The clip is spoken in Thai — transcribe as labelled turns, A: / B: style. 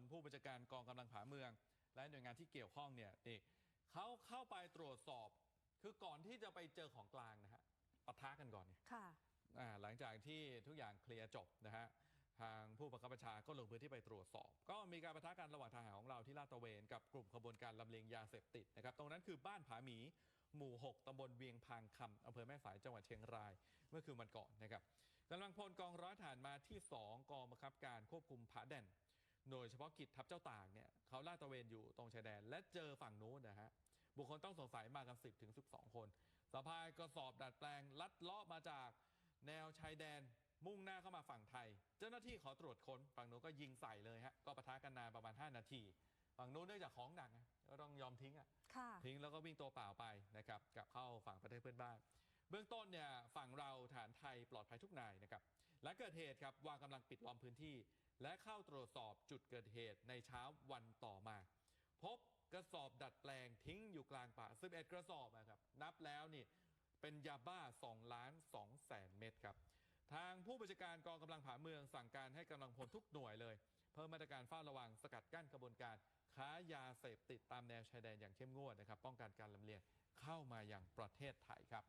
A: ลผู้บัญชาการกองกำลังผาเมือง และหน่วยงานที่เกี่ยวข้องเนี่ยนี่เขาเข้าไปตรวจสอบ คือก่อนที่จะไปเจอของกลางนะฮะปะทะกันก่อนเนี่ย
B: ค่ะ
A: อ่าหลังจากที่ทุกอย่างเคลียร์จบนะฮะทางผู้บังคับบัญชาก็ลงพื้นที่ไปตรวจสอบ ก็มีการประทะกันระหว่างทหารของเราที่ลาดตระเวนกับกลุ่มขบวนการลำเลียงยาเสพติดนะครับ ตรงนั้นคือบ้านผาหมี หมู่ 6 ตำบลเวียงพางคำอำเภอแม่สายจังหวัดเชียงราย เมื่อคืนวันก่อนนะครับกำลังพลกองร้อยฐานมาที่ 2 กองบังคับการควบคุมผาแด่น โดยเฉพาะกิจทัพเจ้าตากเนี่ยเขาลาดตระเวนอยู่ตรงชายแดน และเจอฝั่งนู้นนะฮะบุคคลต้องสงสัยมากัน 10 ถึง 12 คนสะพายกระสอบดัดแปลง ลัดเลาะมาจากแนวชายแดน มุ่งหน้าเข้ามาฝั่งไทย เจ้าหน้าที่ขอตรวจค้นฝั่งนู้นก็ยิงใส่เลยฮะก็ปะทะกันนานประมาณ 5 นาที ฝั่งนู้นเนื่องจากของหนักไงก็ต้องยอมทิ้งอะ
B: ค่ะ
A: ทิ้งแล้วก็วิ่งตัวเปล่าไปนะครับกลับเข้าฝั่งประเทศเพื่อนบ้าน เบื้องต้นเนี่ยฝั่งเราฐานไทยปลอดภัยทุกนายนะครับหลัง เกิดเหตุครับวางกำลังปิดล้อมพื้นที่ และเข้าตรวจสอบจุดเกิดเหตุในเช้าวันต่อมา พบกระสอบดัดแปลงทิ้งอยู่กลางป่า11กระสอบนะครับนับแล้วนี่เป็นยาบ้า2ล้าน2แสนเม็ดครับ ทางผู้บัญชาการกองกำลังผาเมืองสั่งการให้กำลังพลทุกหน่วยเลย เพิ่มมาตรการเฝ้าระวังสกัดกั้นกระบวนการ ค้ายาเสพติดตามแนวชายแดนอย่างเข้มงวดนะครับ ป้องกันการลำเลียงเข้ามาอย่างประเทศไทยครับ